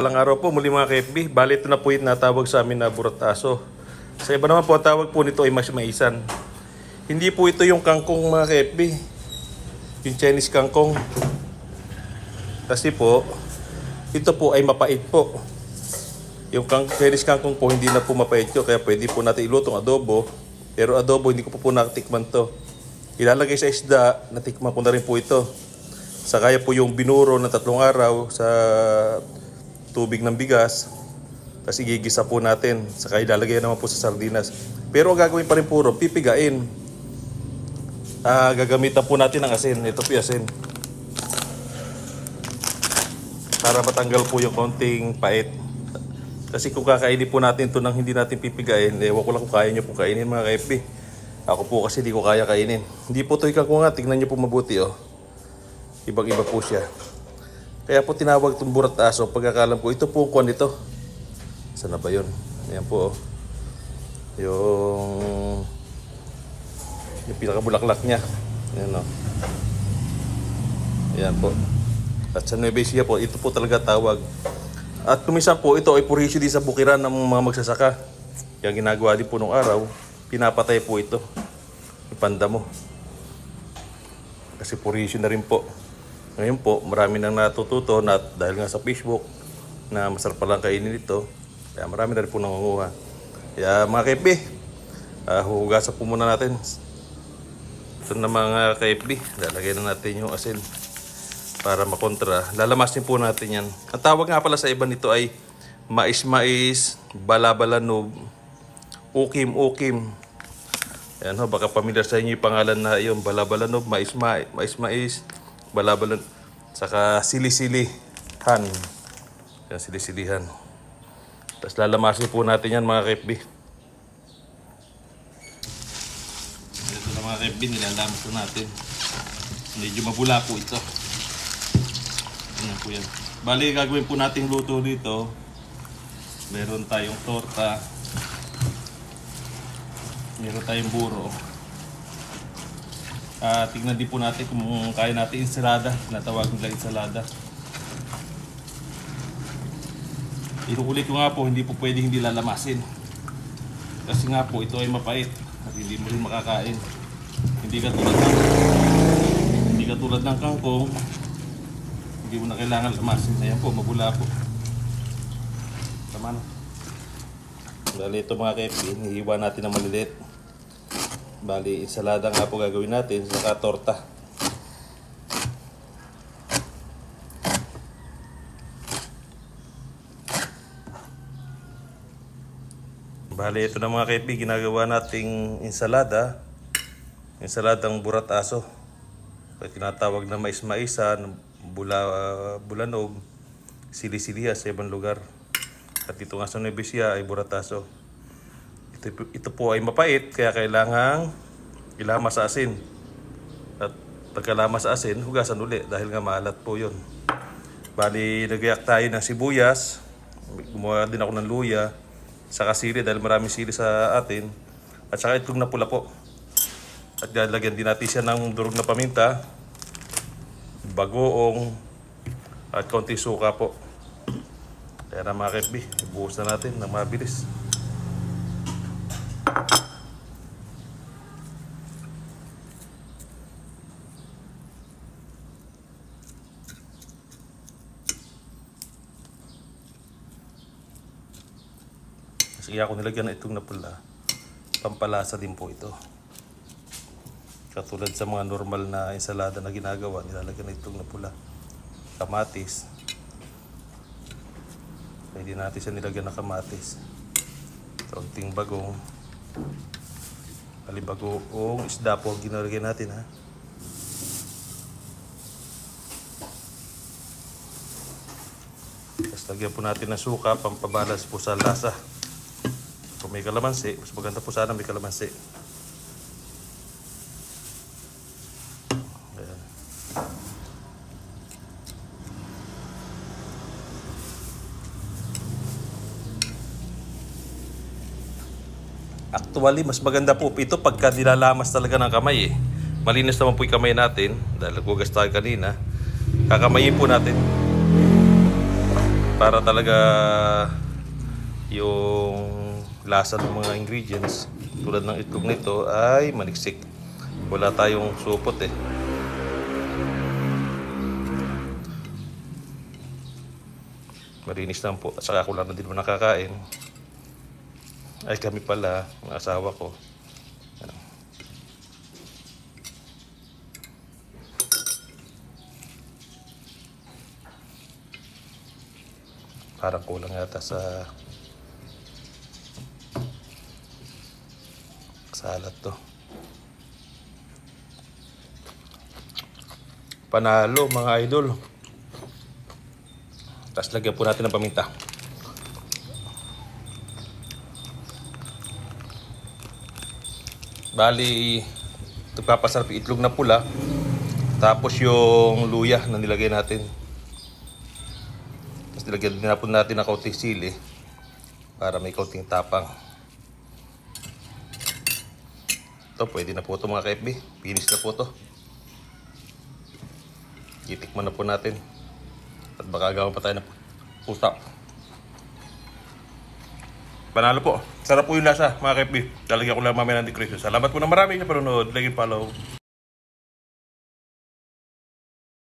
Walang araw po, muli mga KFB. Bali ito na po yung natawag sa amin na burataso. Sa iba naman po, tawag po nito ay mas maisan. Hindi po ito yung kangkong mga KFB. Yung Chinese kangkong. Kasi po, ito po ay mapait po. Yung kang Chinese kangkong po, hindi na po mapait yun. Kaya pwede po natin ilutong adobo. Pero adobo, hindi ko po po natikman to. Ilalagay sa isda, natikman ko na rin po ito. Sa kaya po yung binuro na tatlong araw sa tubig ng bigas. Kasi gigisa po natin. Saka ilalagay naman po sa sardinas. Pero ang gagawin pa rin puro, pipigain. Ah, gagamitan po natin ng asin. Ito po asin. Para matanggal po yung konting pait. Kasi kung kakainin po natin ito nang hindi natin pipigain, ewan ko lang kung kaya nyo po kainin mga KFB. Ako po kasi di ko kaya kainin. Hindi po ito ikaw nga, tignan nyo po mabuti oh. Ibang-iba po siya. Kaya po tinawag itong burat aso. Pagkakalam ko, ito po ang kwan nito. Saan na ba yun? Ayan po oh. Yung... Yung pinakabulaklak niya. Ayan oh. Ayan po. At sa Nueva Ecija po, ito po talaga tawag. At kumisan po, ito ay purisyo din sa bukiran ng mga magsasaka. Kaya ginagawa din po nung araw, pinapatay po ito. Ipanda mo. Kasi purisyo na rin po. Ngayon po, marami nang natututo na dahil nga sa Facebook na masarap palang kainin ito. Kaya marami na rin po nangunguha. Kaya mga KFB, uh, huhugasan po muna natin. Ito na mga KFB, lalagyan na natin yung asin para makontra. Lalamasin po natin yan. Ang tawag nga pala sa iba nito ay mais-mais, balabalanog, ukim-ukim. Ayan ho, baka pamilyar sa inyo yung pangalan na yung balabalanog, mais-mais, mais-mais, balabalan, saka sili-silihan. Yan, sili-silihan. Tapos lalamasin po natin yan mga kepbi. Ito na mga kepbi, nilalamas po natin. Medyo mabula po ito. Ayan po yan. Bali, gagawin po nating luto dito. Meron tayong torta. Meron tayong buro. Ah, tingnan din po natin kung kaya natin ensalada. Natawag nila ensalada. Inuulit ko nga po, hindi po pwede hindi lalamasin. Kasi nga po, ito ay mapait. At hindi mo rin makakain. Hindi katulad ng hindi katulad ng kangkong. Hindi mo na kailangan lamasin. Ayan po, mabula po. Tama na. Bali ito mga kepin, hihiwa natin ng maliliit. Bali, ensalada nga po gagawin natin, saka torta. Bali, ito na mga kaibi, ginagawa nating ensalada. Ensaladang burat aso. Tinatawag na mais-maisan, bula, bulanog, sili-siliya sa ibang lugar. At ito nga sa Ecija ay burataso. Ito, po ay mapait, kaya kailangang ilama sa asin. At pagkalama sa asin, hugasan uli dahil nga maalat po yun. Bali, nagayak tayo ng sibuyas. Gumawa din ako ng luya. Saka sili dahil maraming sili sa atin. At saka itong na pula po. At lalagyan din natin siya ng durog na paminta, bagoong, at konti suka po. Kaya na mga kaibi, ibuhos na natin ng mabilis. Kasi ako nilagyan na itong napula. Pampalasa din po ito. Katulad sa mga normal na ensalada na ginagawa, nilalagyan na itong napula. Kamatis. Pwede natin siya nilagyan ng kamatis. Kaunting bagong. Alibagoong isda po ang ginalagyan natin ha. Tapos lagyan po natin ng suka, pampabalas po sa lasa. Kung may kalamansi, mas maganda po sana may kalamansi. Ayan. Actually, mas maganda po ito pagka nilalamas talaga ng kamay eh. Malinis naman po yung kamay natin dahil nagwagas tayo kanina. Kakamayin po natin. para talaga yung lasa ng mga ingredients tulad ng itlog nito ay maniksik. Wala tayong supot eh. Marinis lang po. At saka ako lang na din mo nakakain. Ay kami pala, ang asawa ko. Parang kulang yata sa salad to. Panalo mga idol. Tapos lagyan po natin ng paminta. Bali, nagpapasarap yung itlog na pula. Tapos yung luya na nilagay natin. Tapos nilagyan din na po natin ng kaunting sili para may kaunting tapang. Ito, pwede na po ito mga ka-FB. Finish na po ito. Itikman na po natin. At baka gawin pa tayo ng pusa. Panalo po. Sarap po yung lasa, mga ka-FB. Talagyan ko lang mamaya ng decoration. Salamat po na marami sa panonood. Like and follow.